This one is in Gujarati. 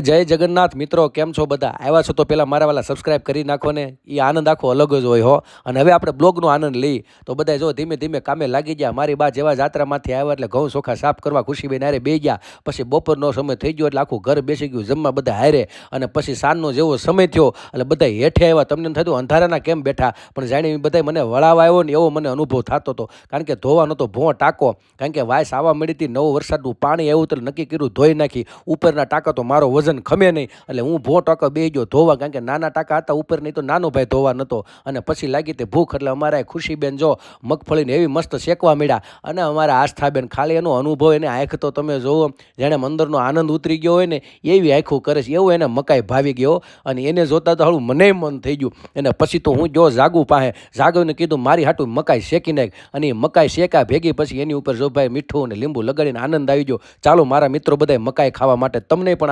જય જગન્નાથ મિત્રો, કેમ છો બધા? આવ્યા છો તો પહેલાં મારા વાલા સબસ્ક્રાઇબ કરી નાખો ને. એ આનંદ આખો અલગ જ હોય હો. અને હવે આપણે બ્લોગનો આનંદ લઈ તો બધા જો ધીમે ધીમે કામે લાગી ગયા. મારી બા જેવા જાત્રામાંથી આવ્યા એટલે ઘઉં ચોખા સાફ કરવા ખુશીબેન હારે બે ગયા. પછી બપોરનો સમય થઈ ગયો એટલે આખું ઘર બેસી ગયું જમવા બધા હારે. અને પછી સાંજનો જેવો સમય થયો એટલે બધા હેઠે આવ્યા. તમને એમ થતું અંધારાના કેમ બેઠા? પણ જાણે બધા મને વળાવા આવ્યો ને એવો મને અનુભવ થતો હતો. કારણ કે ધોવા નહોતો ભોં ટાંકો. કારણ કે વાયસ આવવા મળી હતી, નવું વરસાદનું પાણી એવું તો નક્કી કર્યું ધોઈ નાખી. ઉપરના ટાંકા તો મારો વજન ખમે નહીં. એટલે હું ભો ટકો બે ગયો ધોવા, કારણ કે નાના ટાંકા હતા ઉપર, નહીં તો નાનો ભાઈ ધોવા નહોતો અને પછી લાગી તે ભૂખ, એટલે અમારા ખુશીબેન જો મગફળીને એવી મસ્ત શેકવા મળ્યા અને અમારા આસ્થાબેન ખાલી એનો અનુભવ, એને આંખ તો તમે જોવો જેણે મંદરનો આનંદ ઉતરી ગયો હોય ને, એવી આંખું કરે છે. એવું એને મકાઈ ભાવી ગયો. અને એને જોતા તો હળું મને મન થઈ ગયું. અને પછી તો હું જો જાગું પાસે. જાગવને કીધું, મારી હાટું મકાઈ શેકી નાખ. અને એ મકાઈ શેકા ભેગી પછી એની ઉપર જો ભાઈ મીઠું અને લીંબુ લગાડીને આનંદ આવી ગયો. ચાલો મારા મિત્રો બધાય મકાઈ ખાવા માટે, તમને પણ